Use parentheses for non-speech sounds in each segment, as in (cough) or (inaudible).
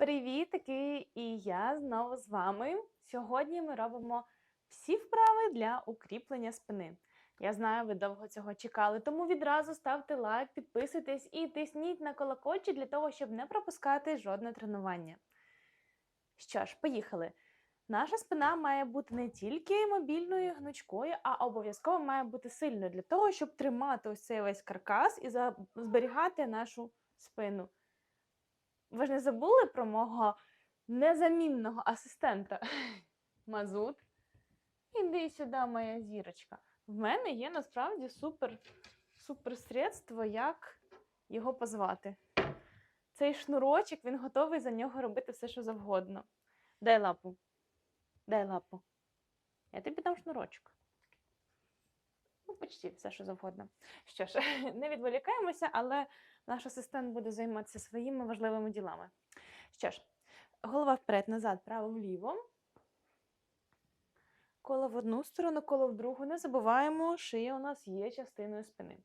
Привітики! І я знову з вами. Сьогодні ми робимо всі вправи для укріплення спини. Я знаю, ви довго цього чекали, тому відразу ставте лайк, підписуйтесь і тисніть на колокольчик для того, щоб не пропускати жодне тренування. Що ж, поїхали. Наша спина має бути не тільки мобільною гнучкою, а обов'язково має бути сильною для того, щоб тримати ось цей весь каркас і зберігати нашу спину. Ви ж не забули про мого незамінного асистента (laughs) Мазут? Іди сюди, моя зірочка. В мене є насправді супер, супер средство, як його позвати. Цей шнурочок, він готовий за нього робити все, що завгодно. Дай лапу. Дай лапу. Я тобі дам шнурочок. Ну, почти все, що завгодно. Що ж, (laughs) не відволікаємося, але наш асистент буде займатися своїми важливими ділами. Що ж, голова вперед, назад, право вліво. Коло в одну сторону, коло в другу. Не забуваємо, шия у нас є частиною спини.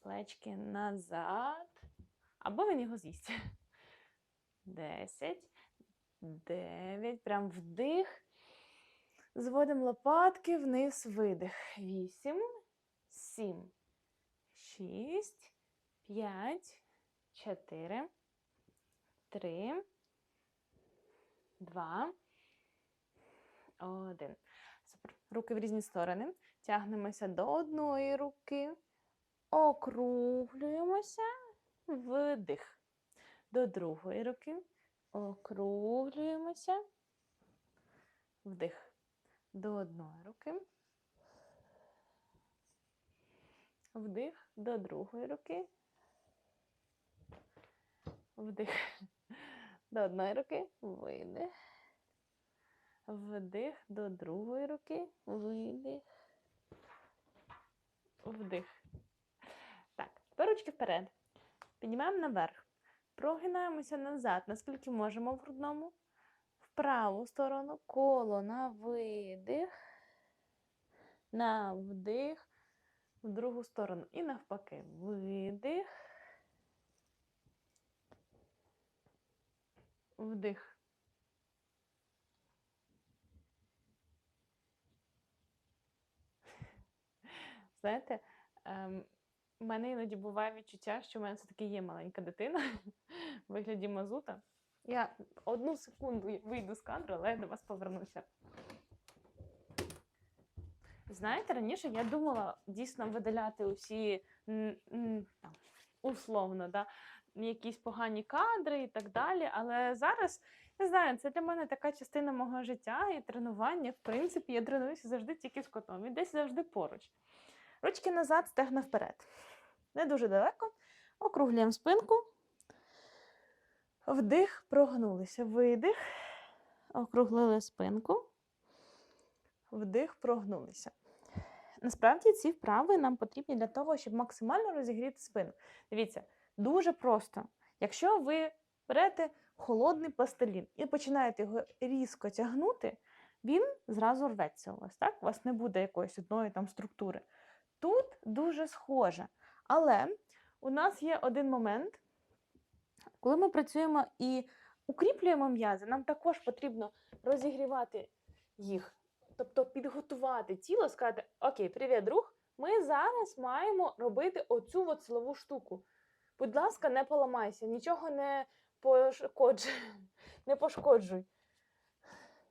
Плечки назад. Або він його з'їсть. Десять. Дев'ять. Прям вдих. Зводимо лопатки вниз, видих. Вісім. Сім. Шість. П'ять. Чотири. Три. Два. Один. Супер. Руки в різні сторони. Тягнемося до одної руки. Округлюємося. Вдих. До другої руки. Округлюємося. Вдих. До одної руки. Вдих до другої руки. Вдих. До одної руки. Видих. Вдих до другої руки. Видих. Вдих. Так, тепер ручки вперед. Піднімаємо наверх. Прогинаємося назад, наскільки можемо в грудному. В праву сторону. Коло на видих. На вдих. В другу сторону. І навпаки. Видих. Вдих. Знаєте, ем, у мене іноді буває відчуття, що в мене все-таки є маленька дитина в вигляді мазута. Я одну секунду вийду з кадру, але я до вас повернуся. Знаєте, раніше я думала дійсно видаляти усі там, условно, да, якісь погані кадри і так далі. Але зараз, не знаю, це для мене така частина мого життя і тренування. В принципі, я тренуюся завжди тільки з котом. Він десь завжди поруч. Ручки назад, стегна вперед. Не дуже далеко. Округлюємо спинку. Вдих, прогнулися. Видих. Округлили спинку. Вдих, прогнулися. Насправді ці вправи нам потрібні для того, щоб максимально розігріти спину. Дивіться, дуже просто. Якщо ви берете холодний пластилін і починаєте його різко тягнути, він зразу рветься у вас. Так? У вас не буде якоїсь одної там структури. Тут дуже схоже. Але у нас є один момент, коли ми працюємо і укріплюємо м'язи, нам також потрібно розігрівати їх. Тобто підготувати тіло, сказати: Окей, привіт, друг, ми зараз маємо робити оцю от силову штуку. Будь ласка, не поламайся, нічого не пошкоджуй. (laughs) Не пошкоджуй.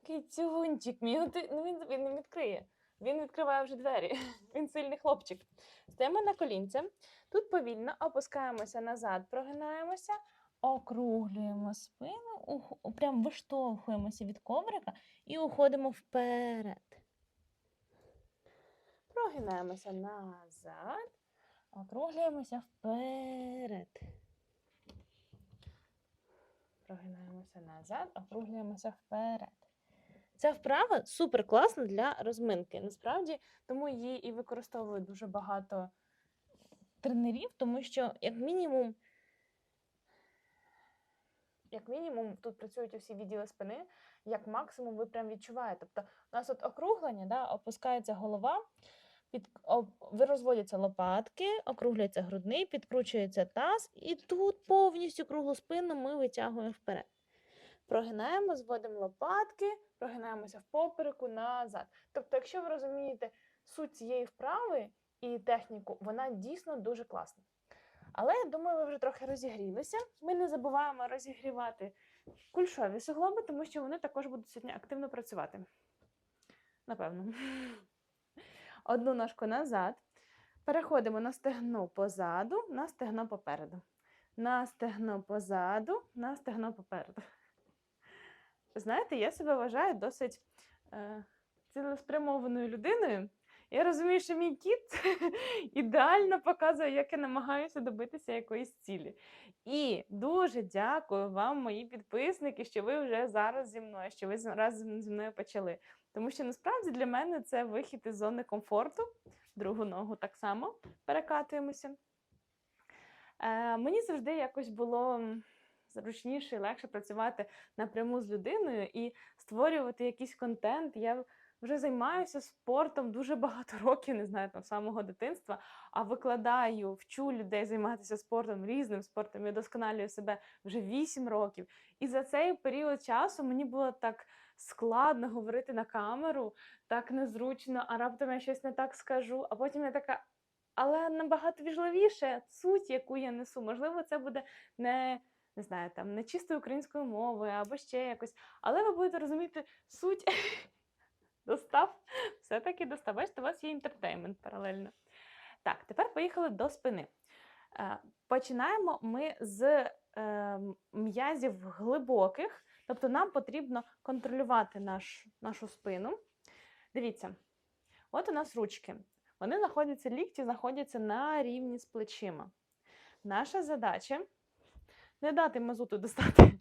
Кицюнчик, мій, ну ну він, він не відкриє. Він відкриває вже двері. (laughs) Він сильний хлопчик. Стаємо на колінця. Тут повільно опускаємося назад, прогинаємося, округлюємо спину, ух- прям виштовхуємося від коврика і уходимо вперед. Прогинаємося назад, округлюємося вперед. Прогинаємося назад, округлюємося вперед. Ця вправа супер класна для розминки. Насправді, тому її і використовують дуже багато тренерів, тому що, як мінімум, як мінімум, тут працюють усі відділи спини, як максимум ви прям відчуваєте. Тобто, у нас от округлення, да, опускається голова, під, розводяться лопатки, округляється грудний, підкручується таз, і тут повністю круглу спину ми витягуємо вперед. Прогинаємо, зводимо лопатки, прогинаємося в попереку назад. Тобто, якщо ви розумієте суть цієї вправи і техніку, вона дійсно дуже класна. Але я думаю, ви вже трохи розігрілися. Ми не забуваємо розігрівати кульшові суглоби, тому що вони також будуть сьогодні активно працювати. Напевно. (laughs) Одну ножку назад. Переходимо на стегно позаду, на стегно попереду. На стегно позаду, на стегно попереду. Знаєте, я себе вважаю досить е, цілеспрямованою людиною. Я розумію, що мій кіт (laughs) ідеально показує, як я намагаюся добитися якоїсь цілі. І дуже дякую вам, мої підписники, що ви вже зараз зі мною, що ви з- разом зі мною почали. Тому що насправді для мене це вихід із зони комфорту. Другу ногу так само перекатуємося. Е, мені завжди якось було зручніше і легше працювати напряму з людиною і створювати якийсь контент. Я вже займаюся спортом дуже багато (laughs) років, не знаю, там самого дитинства, а викладаю, вчу людей займатися спортом, різним спортом, я досконалюю себе вже 8 років. І за цей період часу мені було так складно говорити на камеру, так незручно, а раптом я щось не так скажу, а потім я така. Але набагато важливіше суть, яку я несу. Можливо, це буде не, не знаю, там не чистою українською мовою або ще якось. Але ви будете розуміти суть (laughs) достав, все-таки достав. Бачите, у вас є інтертеймент паралельно. Так, тепер поїхали до спини. Е, Починаємо ми з е, м'язів глибоких, тобто нам потрібно контролювати наш, нашу спину. Дивіться, от у нас ручки. Вони знаходяться, лікті знаходяться на рівні з плечима. Наша задача не дати мазуту (laughs) достати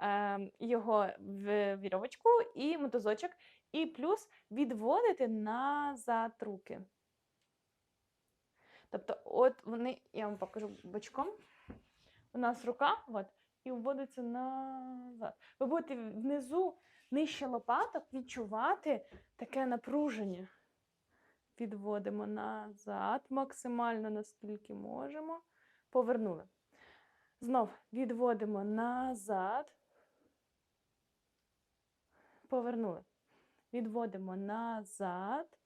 е, його в вірьовочку і мотузочок, і плюс відводити назад руки. Тобто, от вони, я вам покажу бочком. У нас рука, от, і вводиться назад. Ви будете внизу нижче лопаток відчувати таке напруження. Відводимо назад, максимально наскільки можемо. Повернули. Знов відводимо назад. Повернули. Відводимо назад.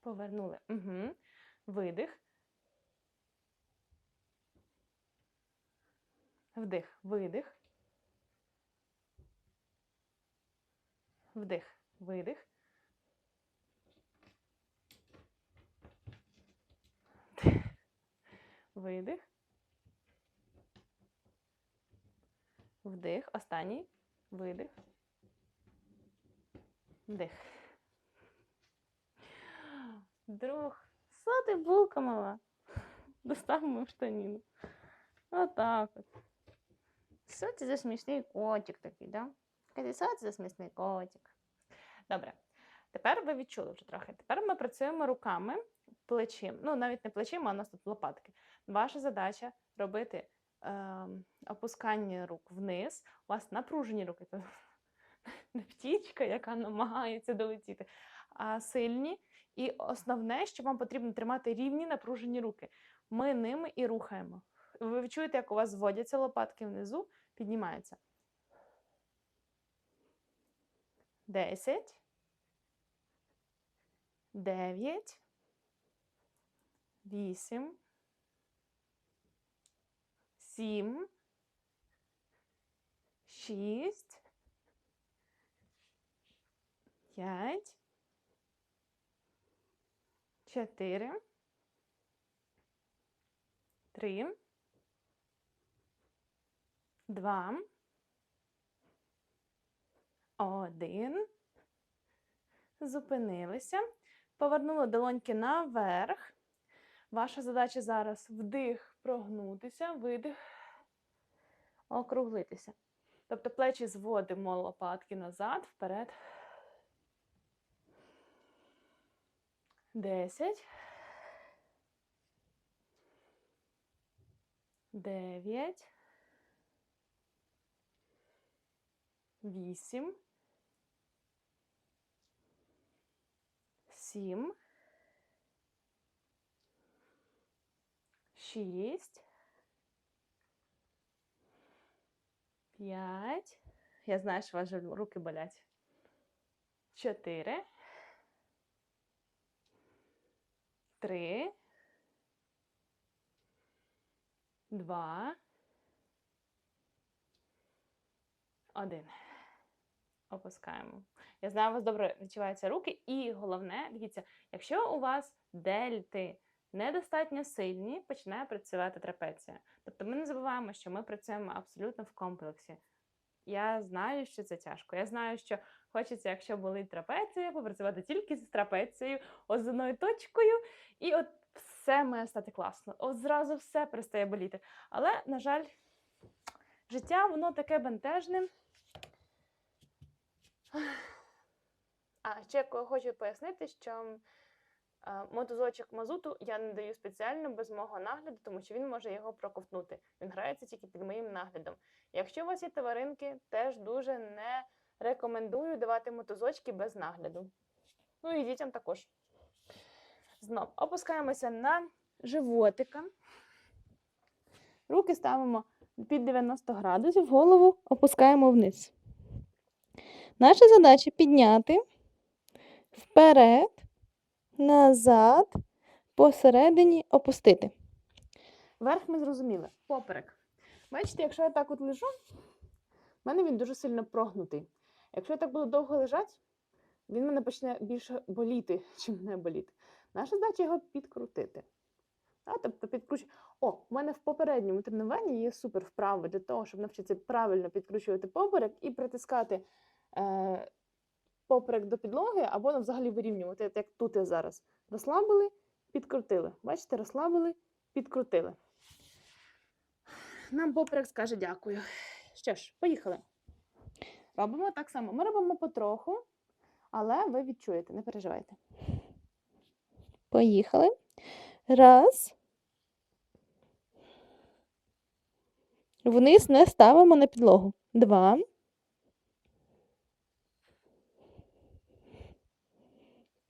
Повернули. Угу. Видих. Вдих, видих. Вдих, видих. Видих. Вдих. Останній. Видих. Вдих. Друг, що ти булка мала? Достав мою штаніну. Отак от. Що це за смішний котик такий, да? Що це за смішний котик? Добре. Тепер ви відчули вже трохи. Тепер ми працюємо руками, плечим. Ну, навіть не плечима, а у нас тут лопатки. Ваша задача робити е, опускання рук вниз. У вас напружені руки. Це (laughs) не птічка, яка намагається долетіти, а сильні. І основне, що вам потрібно тримати рівні напружені руки. Ми ними і рухаємо. Ви відчуєте, як у вас зводяться лопатки внизу, піднімаються. Десять. Дев'ять. Вісім. Сім. Шість. П'ять. Чотири. Три. Два. Один. Зупинилися. Повернули долоньки наверх. Ваша задача зараз вдих, прогнутися, видих, округлитися. Тобто плечі зводимо лопатки назад, вперед. Десять. Дев'ять. Вісім. Сім. Шість. П'ять. Я знаю, що ваші руки болять. Чотири. Три. Два. Один. Опускаємо. Я знаю, у вас добре відчуваються руки. І головне, дивіться, якщо у вас дельти недостатньо сильні, починає працювати трапеція. Тобто ми не забуваємо, що ми працюємо абсолютно в комплексі. Я знаю, що це тяжко. Я знаю, що хочеться, якщо болить трапеція, попрацювати тільки з трапецією, ось точкою, і от все має стати класно. От зразу все перестає боліти. Але, на жаль, життя воно таке бентежне. А ще хочу пояснити, що мотузочок мазуту я не даю спеціально без мого нагляду, тому що він може його проковтнути. Він грається тільки під моїм наглядом. Якщо у вас є тваринки, теж дуже не рекомендую давати мотузочки без нагляду. Ну і дітям також. Знов опускаємося на животика. Руки ставимо під 90 градусів, голову опускаємо вниз. Наша задача підняти вперед, назад, посередині опустити. Верх ми зрозуміли. Поперек. Бачите, якщо я так от лежу, в мене він дуже сильно прогнутий. Якщо я так буду довго лежати, він мене почне більше боліти, (laughs) чим не боліти. Наша задача його підкрутити. А, тобто підкруч... О, в мене в попередньому тренуванні є супер вправи для того, щоб навчитися правильно підкручувати поперек і притискати поперек до підлоги, або ну, взагалі вирівнювати, як тут я зараз. Розслабили, підкрутили. Бачите, розслабили, підкрутили. Нам поперек скаже дякую. Що ж, поїхали. Робимо так само. Ми робимо потроху, але ви відчуєте, не переживайте. Поїхали. Раз. Вниз не ставимо на підлогу. Два.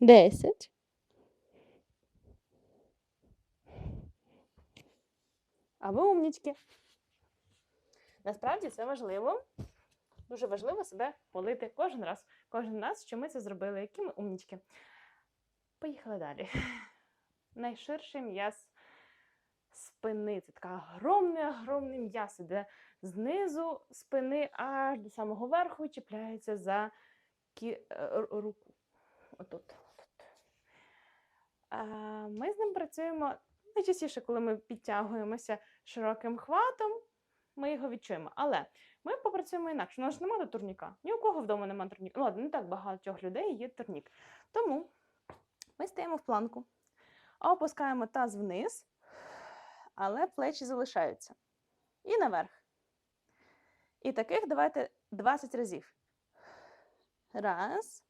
Десять. А ви умнічки. Насправді це важливо. Дуже важливо себе хвалити кожен раз. Кожен раз, що ми це зробили, які ми умнічки. Поїхали далі. Найширший м'яз спини. Це така огромний, огромний м'яз, іде знизу спини аж до самого верху чіпляється за кі... е, руку. Отут. Ми з ним працюємо найчастіше, коли ми підтягуємося широким хватом, ми його відчуємо. Але ми попрацюємо інакше. У нас ж немає турніка. Ні у кого вдома немає турніка. Ну, ладно, не так багато людей є турнік. Тому ми стаємо в планку, опускаємо таз вниз, але плечі залишаються. І наверх. І таких давайте 20 разів. Раз.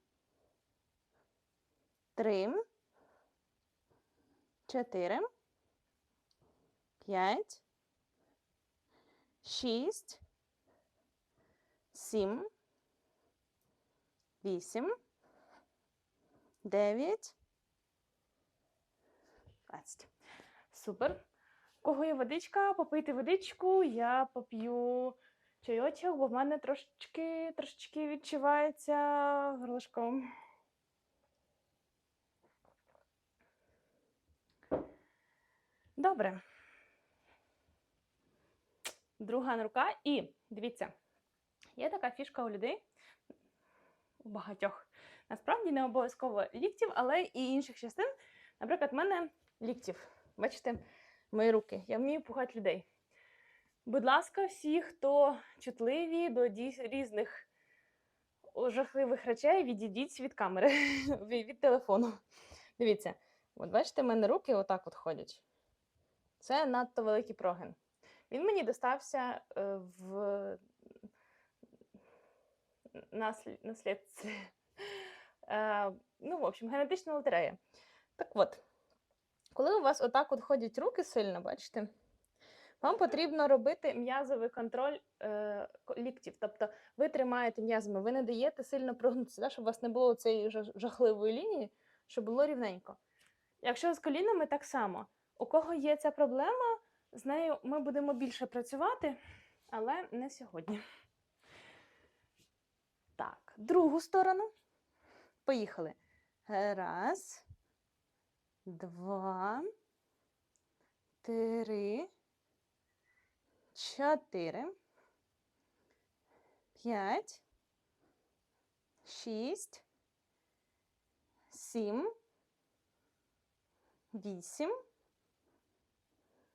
Три. Чотири. П'ять. Шість. Сім. Вісім. Дев'ять. Двадцять. Супер. Кого є водичка, попийте водичку, я поп'ю чайочок, бо в мене трошечки, трошечки відчувається горлышко. Добре. Друга рука. І дивіться, є така фішка у людей, у багатьох. Насправді не обов'язково ліктів, але і інших частин. Наприклад, в мене ліктів. Бачите, мої руки. Я вмію пугати людей. Будь ласка, всі, хто чутливі до різних жахливих речей, відійдіть від камери, (laughs) від телефону. Дивіться, от бачите, в мене руки отак от ходять. Це надто великий прогин. Він мені достався е, в наслід... наслідстві. Е, ну, в общем, генетична лотерея. Так от, коли у вас отак от ходять руки сильно, бачите, вам потрібно робити м'язовий контроль е, ліктів. Тобто ви тримаєте м'язами, ви не даєте сильно прогнутися, да, щоб у вас не було цієї жахливої лінії, щоб було рівненько. Якщо з колінами так само, у кого є ця проблема, з нею ми будемо більше працювати, але не сьогодні. Так, другу сторону. Поїхали. Раз, два, три, чотири, п'ять, шість, сім, вісім,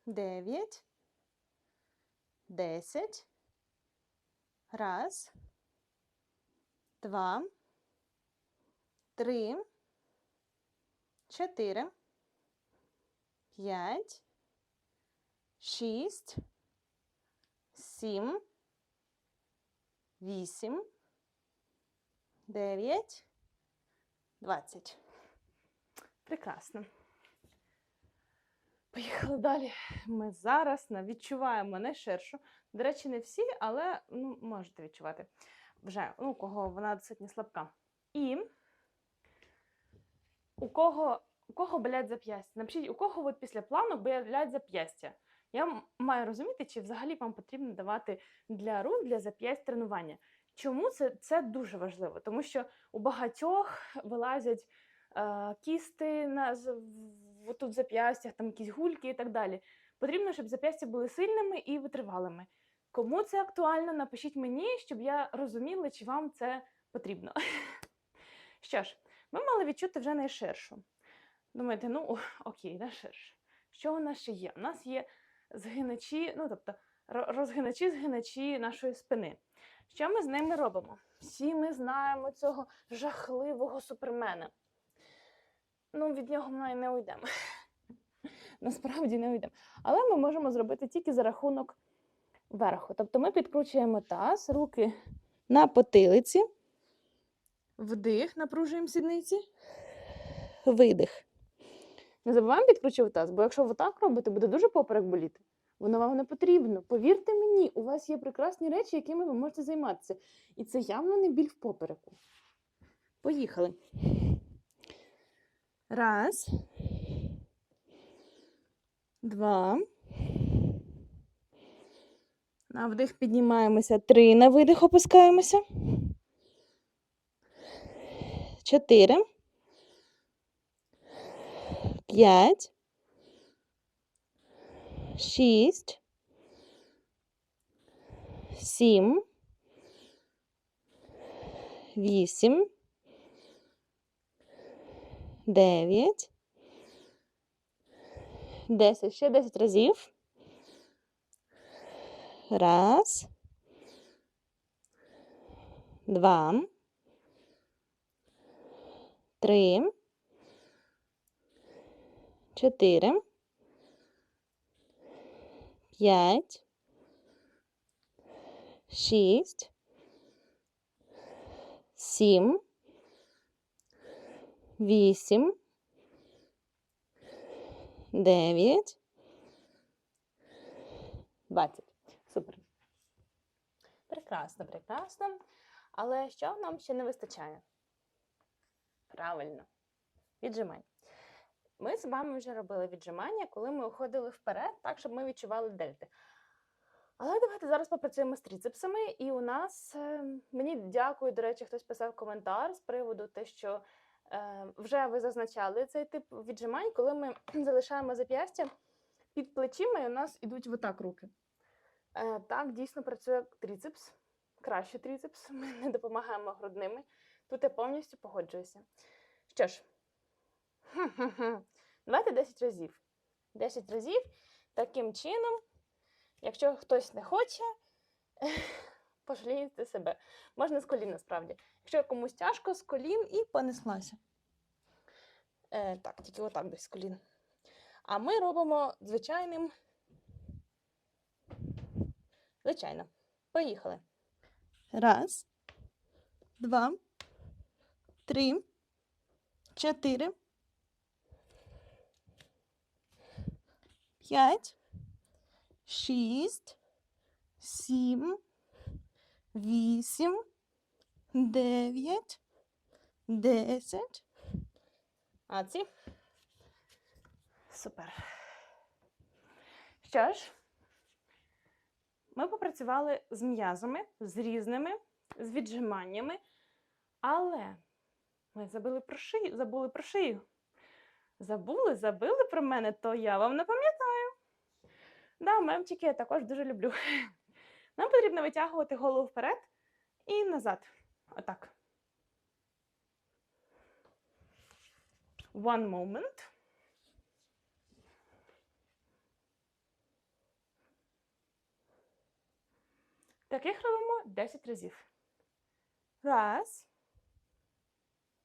дев'ять, десять. Раз, два, три, чотири, п'ять, шість, сім, вісім, дев'ять, двадцять. Прекрасно. Поїхали далі. Ми зараз відчуваємо найширшу. До речі, не всі, але ну, можете відчувати вже, ну, у кого вона достатньо слабка. І у кого, у кого болять зап'ястя? Напишіть, у кого от після плану болять зап'ястя. Я маю розуміти, чи взагалі вам потрібно давати для рук, для зап'ясть тренування. Чому це, це дуже важливо? Тому що у багатьох вилазять е, кісти на тут зап'ястях, там якісь гульки і так далі. Потрібно, щоб зап'ястя були сильними і витривалими. Кому це актуально, напишіть мені, щоб я розуміла, чи вам це потрібно. (laughs) Що ж, ми мали відчути вже найширшу. Думаєте, ну (laughs) окей, найширше. Що у нас ще є? У нас є згиначі, ну тобто розгиначі, згиначі нашої спини. Що ми з ними робимо? Всі ми знаємо цього жахливого супермена. Ну, від нього ми не уйдемо. (laughs) Насправді не уйдемо. Але ми можемо зробити тільки за рахунок верху. Тобто ми підкручуємо таз, руки на потилиці, вдих, напружуємо сідниці, видих. Не забуваємо підкручувати таз, бо якщо ви так робите, буде дуже поперек боліти. Воно вам не потрібно. Повірте мені, у вас є прекрасні речі, якими ви можете займатися. І це явно не біль в попереку. Поїхали. Раз. Два. На вдих піднімаємося. Три. На видих опускаємося. Чотири. П'ять. Шість. Сім. Вісім. Дев'ять. Десять. Ще десять разів. Раз. Два. Три. Чотири. П'ять. Шість. Сім. Вісім. Дев'ять. Двадцять. Супер. Прекрасно, прекрасно. Але що нам ще не вистачає? Правильно. Віджимань. Ми з вами вже робили віджимання, коли ми уходили вперед, так, щоб ми відчували дельти. Але давайте зараз попрацюємо з трицепсами. І у нас е, мені дякую, до речі, хтось писав коментар з приводу те, що вже ви зазначали цей тип віджимань, коли ми (clears throat) залишаємо зап'ястя під плечима і у нас ідуть отак руки. Е, так, дійсно працює трицепс, краще трицепс. (laughs) Ми не допомагаємо грудними. Тут я повністю погоджуюся. Що ж, (laughs) давайте 10 разів. 10 разів таким чином, якщо хтось не хоче, (laughs) пожалієте себе. Можна з колін насправді. Якщо комусь тяжко, з колін і понеслася. Е, так, тільки отак десь з колін. А ми робимо звичайним. Звичайно. Поїхали. Раз, два, три, чотири, п'ять, шість, сім, вісім, дев'ять, десять. А ці? Супер. Що ж, ми попрацювали з м'язами, з різними, з віджиманнями, але ми забули про шию, забули про шию. Забули, забили про мене, то я вам не пам'ятаю. Да, мемчики я також дуже люблю. Нам потрібно витягувати голову вперед і назад. Отак. One moment. Таких робимо 10 разів. Раз.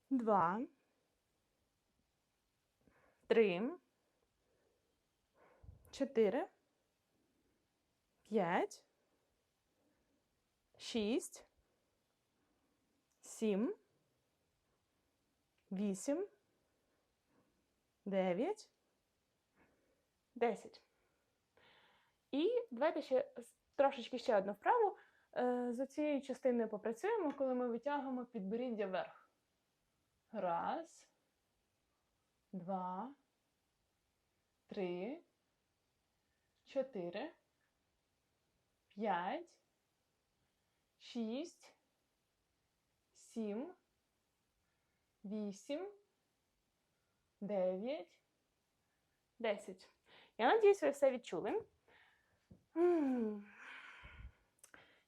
Два. Три. Чотири. П'ять. Шість. Сім. Вісім. Дев'ять. Десять. І давайте ще трошечки ще одну вправу. Е, За цією частиною попрацюємо, коли ми витягуємо підборіддя вверх. Раз, два, три, чотири, п'ять, шість, сім, вісім, дев'ять, десять. Я надіюсь, ви все відчули.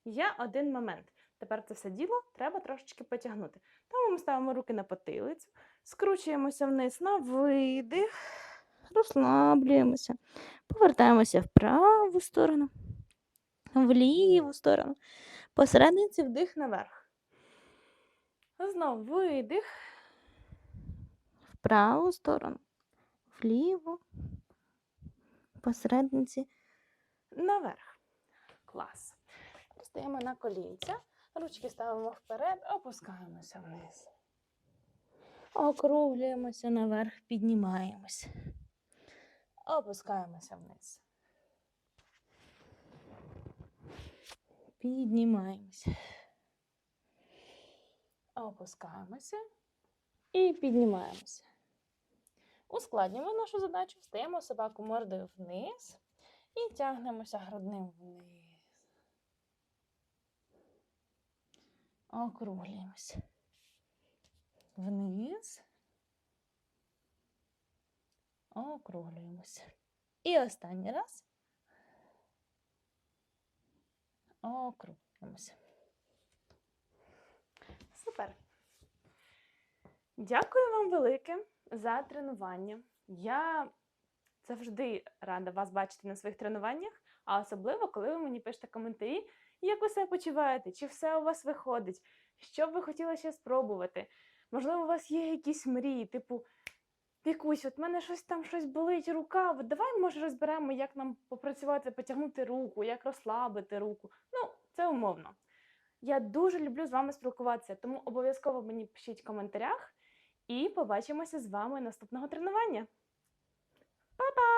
Є один момент. Тепер це все діло треба трошечки потягнути. Тому ми ставимо руки на потилицю, скручуємося вниз на видих, розслаблюємося, повертаємося в праву сторону, в ліву сторону, посерединці вдих наверх. Знов видих, в праву сторону, вліву, посерединці наверх. Клас. Стаємо на колінця, ручки ставимо вперед, опускаємося вниз. Округлюємося наверх, піднімаємося. Опускаємося вниз. Піднімаємося. Опускаємося і піднімаємося. Ускладнюємо нашу задачу, стаємо собаку мордою вниз і тягнемося грудним вниз. Округлюємося. Вниз. Округлюємося. І останній раз. Округлюємося. Супер. Дякую вам велике за тренування. Я завжди рада вас бачити на своїх тренуваннях, а особливо, коли ви мені пишете коментарі, як ви себе почуваєте, чи все у вас виходить, що б ви хотіли ще спробувати. Можливо, у вас є якісь мрії, типу, Вікусь, от мене щось там щось болить рука. Давай, може, розберемо, як нам попрацювати, потягнути руку, як розслабити руку. Ну, це умовно. Я дуже люблю з вами спілкуватися, тому обов'язково мені пишіть в коментарях і побачимося з вами наступного тренування. Па-па!